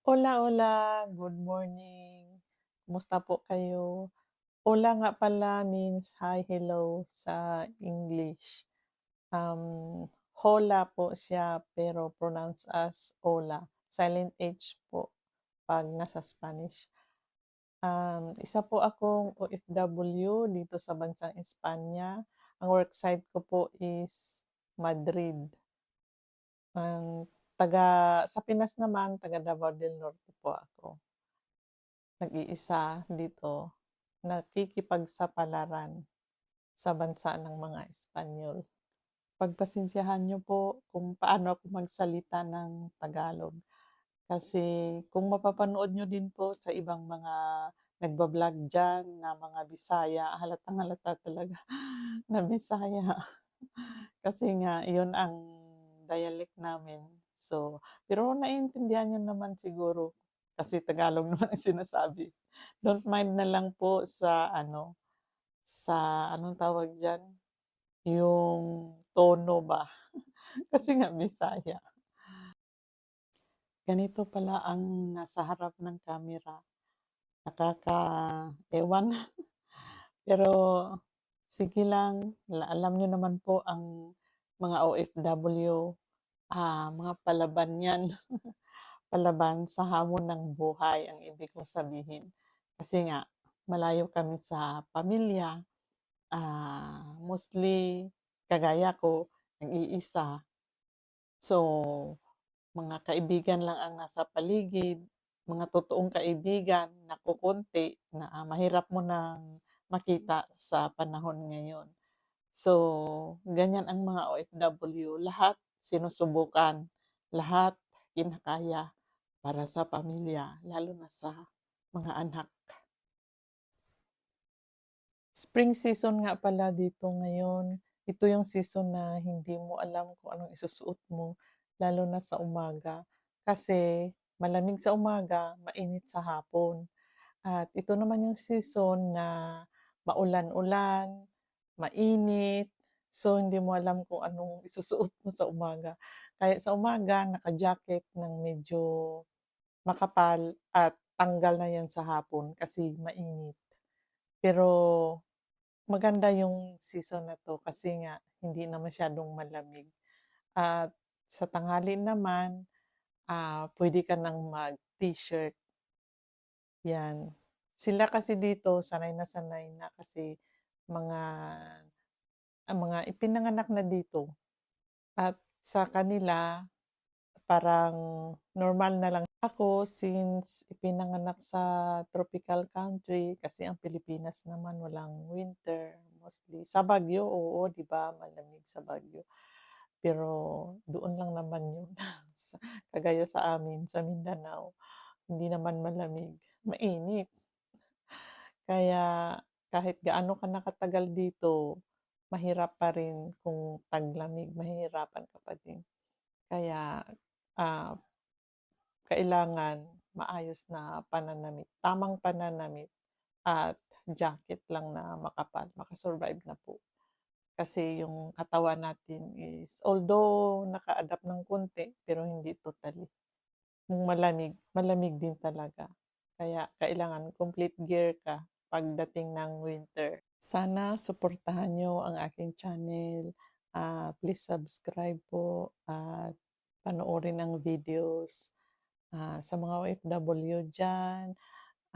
Hola, hola, good morning. Kumusta po kayo? Hola nga pala means hi, hello sa English. Um, hola po siya pero pronounce as hola. Silent H po 'pag nasa Spanish. Um, isa po akong OFW dito sa bansang Espanya. Ang work site ko po is Madrid. Ang taga sa Pinas naman, taga Davao del Norte po ako. Nag-iisa dito, nakikipagsapalaran sa bansa ng mga Espanyol. Pagpasensyahan niyo po kung paano ako magsalita ng Tagalog. Kasi kung mapapanood niyo din po sa ibang mga nagba-vlog diyan na mga Bisaya, halatang-halata talaga na Bisaya. Kasi nga yun ang dialect namin. So, pero naiintindihan niyo naman siguro kasi Tagalog naman ang sinasabi. Don't mind na lang po sa ano, sa anong tawag diyan, yung tono ba. Kasi nga Bisaya. Ganito pala ang nasa harap ng camera. Nakaka-ewan. Pero sige lang, la alam niyo naman po ang mga OFW, ah, mga palaban 'yan. Palaban sa hamon ng buhay ang ibig kong sabihin. Kasi nga malayo kami sa pamilya, ah, mostly kagaya ko, nag-iisa. So, mga kaibigan lang ang nasa paligid, mga totoong kaibigan na kokonti na ah, mahirap mo ng makita sa panahon ngayon. So, ganyan ang mga OFW, lahat sinusubukan, lahat kinakaya para sa pamilya, lalo na sa mga anak. Spring season nga pala dito ngayon. Ito yung season na hindi mo alam kung anong isusuot mo, lalo na sa umaga. Kasi malamig sa umaga, mainit sa hapon. At ito naman yung season na maulan-ulan, mainit, so hindi mo alam kung anong isusuot mo sa umaga. Kaya sa umaga, naka-jacket ng medyo makapal at tanggal na yan sa hapon kasi mainit. Pero maganda yung season na 'to kasi nga hindi na masyadong malamig. At sa tanghali naman, ah, puwede ka ng mag-t-shirt. Yan. Sila kasi dito sanay na sanay na kasi mga ang mga ipinanganak na dito. At sa kanila, parang normal na lang. Ako since ipinanganak sa tropical country, kasi ang Pilipinas naman walang winter mostly. Sa Baguio, oo, 'di ba, malamig sa Baguio. Pero doon lang naman yun kagaya sa amin sa Mindanao, hindi naman malamig, mainit. Kaya kahit gaano ka na katagal dito, mahirap pa rin kung taglamig, mahihirapan ka pa din. Kaya, ah, kailangan maayos na pananamit, tamang pananamit at jacket lang na makapal, maka-survive na po. Kasi yung katawan natin is although naka-adapt ng konti, pero hindi totally. Kung malamig, malamig din talaga. Kaya kailangan complete gear ka pagdating ng winter. Sana suportahan niyo ang aking channel. Ah, please subscribe po at panoorin ang videos. Ah, sa mga OFW diyan,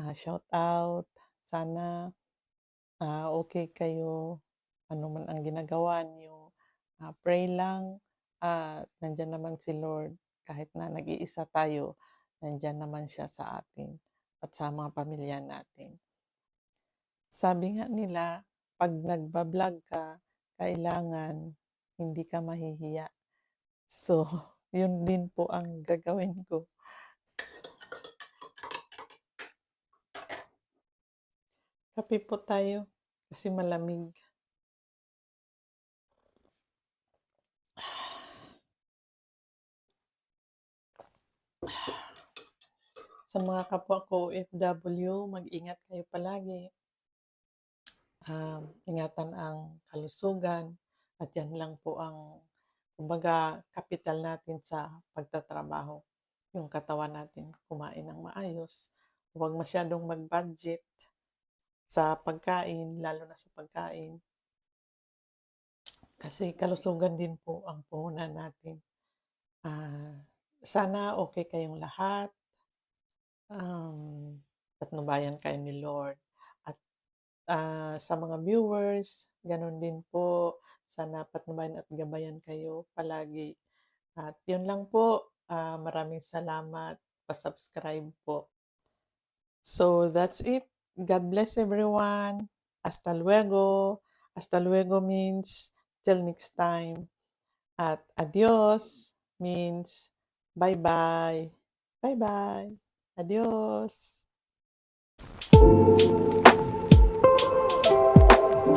ah, shout out. Sana, ah, okey kayo, ano man ang ginagawa niyo. Ah, pray lang at nandiyan naman si Lord. Kahit na nag-iisa tayo, nandiyan naman siya sa atin at sa mga pamilya natin. Sabi nga nila, 'pag nagba-vlog ka, kailangan hindi ka mahihiya. So, yun din po ang gagawin ko. Kape po tayo kasi malamig. Sa mga kapwa ko OFW, mag-ingat kayo palagi. Um, ingatan ang kalusugan at yan lang po ang kumbaga kapital natin sa pagtatrabaho. yung katawan natin kumain ng maayos. Huwag masyadong mag-budget sa pagkain, lalo na sa pagkain. Kasi kalusugan din po ang puhunan natin. Ah, sana okey kayong lahat. Um, patnubayan kayo ni Lord ah, sa mga viewers, gano'n din po. Sana patnubayan at gabayan kayo palagi. At 'yun lang po, ah, maraming salamat, pa-subscribe po. So, that's it. God bless everyone. Hasta luego. Hasta luego means till next time. At adios means bye-bye. Bye-bye. Adios.